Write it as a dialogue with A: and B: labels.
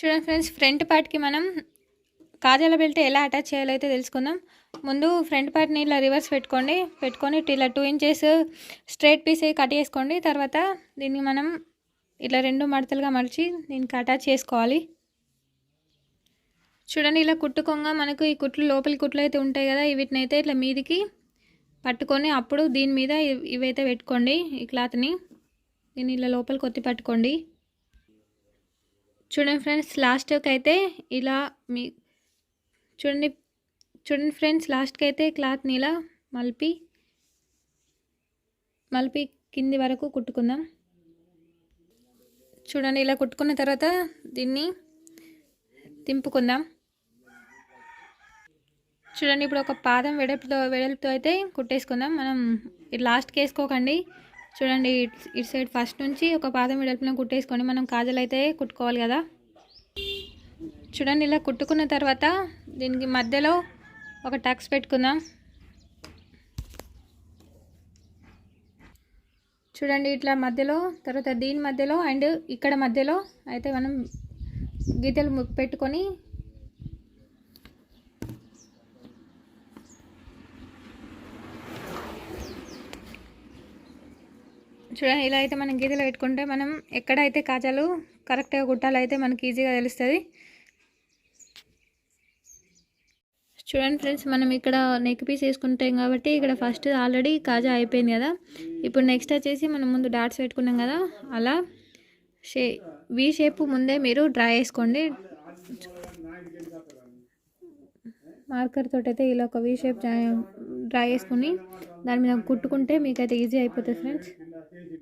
A: చూడండి friends front పార్ట్కి మనం కాజాల బెల్ట్ ఎలా అటాచ్ చేయాలో అయితే తెలుసుకుందాం. ముందు ఫ్రంట్ పార్ట్ని ఇలా రివర్స్ పెట్టుకోండి. పెట్టుకొని ఇలా two inches straight piece cut చేసుకోండి. తర్వాత దీన్ని మనం ఇట్లా రెండు మడతలుగా మడిచి దీనికి అటాచ్ చేసుకోవాలి. చూడండి ఇలా కుట్టుకొంగ మనకు ఈ కుట్లు లోపలి కుట్లు అయితే ఉంటాయి కదా వీటిని అయితే ఇట్లా మీదికి పట్టుకొని అప్పుడు దీని మీద ఇవైతే పెట్టుకోండి ఈ క్లాత్ని దీన్ని ఇలా లోపలికి కొత్తి పట్టుకోండి. చూడండి ఫ్రెండ్స్ లాస్ట్కి అయితే ఇలా మీ చూడండి చూడండి ఫ్రెండ్స్ లాస్ట్కి అయితే క్లాత్ని ఇలా మలిపి మలిపి కింది వరకు కుట్టుకుందాం. చూడండి ఇలా కుట్టుకున్న తర్వాత దీన్ని తింపుకుందాం చూడండి ఇప్పుడు ఒక పాదం వెడల్పుతో వెడల్పుతో అయితే కుట్టేసుకుందాం. మనం లాస్ట్కి వేసుకోకండి. చూడండి ఇట్ ఇటు సైడ్ ఫస్ట్ నుంచి ఒక పాదం వెడల్పున కుట్టేసుకొని మనం కాజలు అయితే కుట్టుకోవాలి కదా. చూడండి ఇలా కుట్టుకున్న తర్వాత దీనికి మధ్యలో ఒక టక్స్ పెట్టుకుందాం. చూడండి ఇట్లా మధ్యలో తర్వాత దీని మధ్యలో అండ్ ఇక్కడ మధ్యలో అయితే మనం గీతలు పెట్టుకొని చూడండి ఇలా అయితే మనం గీతలు పెట్టుకుంటే మనం ఎక్కడైతే కాజాలు కరెక్ట్గా కుట్టాలో అయితే మనకి ఈజీగా తెలుస్తుంది. చూడండి ఫ్రెండ్స్ మనం ఇక్కడ నెక్ పీస్ వేసుకుంటాం కాబట్టి ఇక్కడ ఫస్ట్ ఆల్రెడీ కాజా అయిపోయింది కదా. ఇప్పుడు నెక్స్ట్ వచ్చేసి మనం ముందు డాట్స్ పెట్టుకున్నాం కదా అలా షే వి షేప్ ముందే మీరు డ్రా చేసుకోండి మార్కర్ తోటైతే ఇలా ఒక వి షేప్ డ్రై చేసుకుని దాని మీద కుట్టుకుంటే మీకైతే ఈజీ అయిపోతుంది ఫ్రెండ్స్.